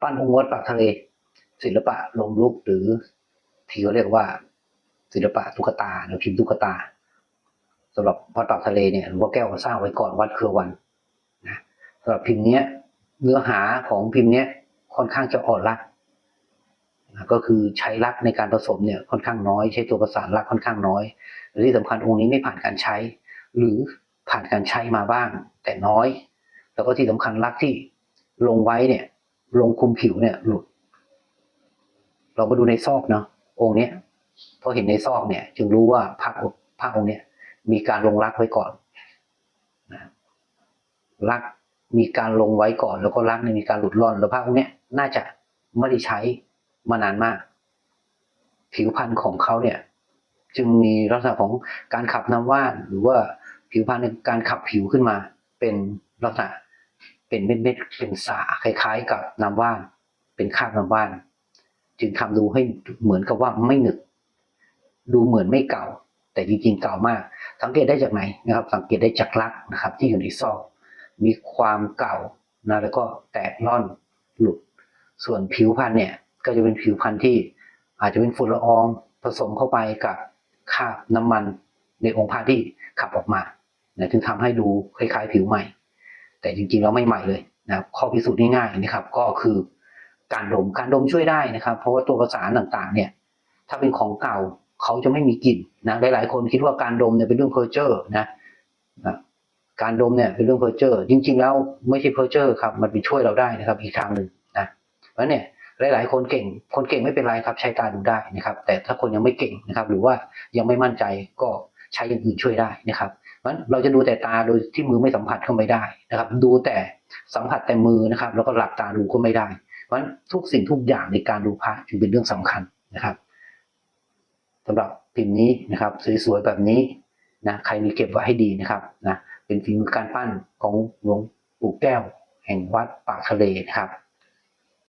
ปั้นองค์วัดปากทะเล ศิลปะลงรูปหรือที่เขาเรียกว่า ศิลปะตุ๊กตาหรือพิมพ์ตุ๊กตาสำหรับวัดปากทะเลเนี่ยหลวงพ่อแก้วก็สร้างไว้ก่อนวัดเครือวันนะสำหรับพิมพ์เนี้ยเนื้อหาของพิมพ์เนี้ยค่อนข้างจะอ่อนลักนะก็คือใช้ลักในการผสมเนี่ยค่อนข้างน้อย ใช้ตัวประสานลักค่อนข้างน้อยและที่สำคัญองค์นี้ไม่ผ่านการใช้ หรือผ่านการใช้มาบ้าง แต่น้อย แล้วก็ที่สำคัญลักที่ลงไว้เนี่ย ลงคุมผิวเนี่ยหลุด เรามาดูในซอกเนาะองค์เนี้ยพอเห็นในซอกเนี่ย จึงรู้ว่าพระพระองค์เนี่ยมีการลงรักไว้ก่อนนะรักมีการลงไว้ก่อน แล้วก็รักเนี่ยมีการหลุดร่อนแล้วพระองค์เนี้ยน่าจะไม่ได้ใช้มานานมาก ผิวพรรณของเขาเนี่ย จึงมีลักษณะของการขับน้ำว่านหรือว่าผิวพรรณในการขับผิวขึ้นมา เป็นลักษณะ เป็นเม็ดๆเป็นสาคล้ายๆ กับน้ำว่านเป็นคราบน้ำว่าน จึงทำดูให้เหมือนกับว่าไม่หนึกดูเหมือนไม่เก่า แต่จริงๆเก่ามาก สังเกตได้จากไหนนะครับ สังเกตได้จากลักษณ์นะครับ ที่อยู่ในซอกมีความเก่านะแล้วก็แตกร่อนหลุด ส่วนผิวพันธุ์เนี่ยก็จะเป็นผิวพันธุ์ที่อาจจะเป็นฝุ่นละอองผสมเข้าไปกับคราบน้ำมันในองค์พระที่ขับออกมานะจึงทำให้ดูคล้ายๆ ผิวใหม่ แต่จริงๆแล้วไม่ใหม่เลยนะครับข้อพิสูจน์ง่ายๆนะครับ ก็คือการดมการดมช่วยได้นะครับ เพราะว่าตัวประสานต่างๆ เนี่ย ถ้าเป็นของเก่าเขาจะไม่มีกลิ่นนะหลายๆคนคิดว่าการดมเนี่ยเป็นเรื่องเพอร์เจอร์นะการดมเนี่ยเป็นเรื่องเพอร์เจอร์จริง ๆ แล้วไม่ใช่เพอร์เจอร์ครับมันเป็นช่วยเราได้นะครับ อีกทางหนึ่งนะเพราะเนี่ยหลาย ๆ คนเก่ง คนเก่งไม่เป็นไรครับ ใช้ตาดูได้นะครับ แต่ถ้าคนยังไม่เก่งนะครับ หรือว่ายังไม่มั่นใจก็ใช้อย่างอื่นช่วยได้นะครับ นั้นเราจะดูแต่ตาโดยที่มือไม่สัมผัสก็ไม่ได้นะครับ ดูแต่สัมผัสแต่มือนะครับ แล้วก็หลับตาดูก็ไม่ได้ เพราะฉะนั้นทุกสิ่งทุกอย่างในการดูพระจึงเป็นเรื่องสำคัญนะครับสำหรับพิมพ์นี้นะครับ สวยๆแบบนี้นะใครมีเก็บไว้ให้ดีนะครับนะเป็นฝีมือการปั้นของหลวงปู่แก้ว แห่งวัดปากทะเลนะครับ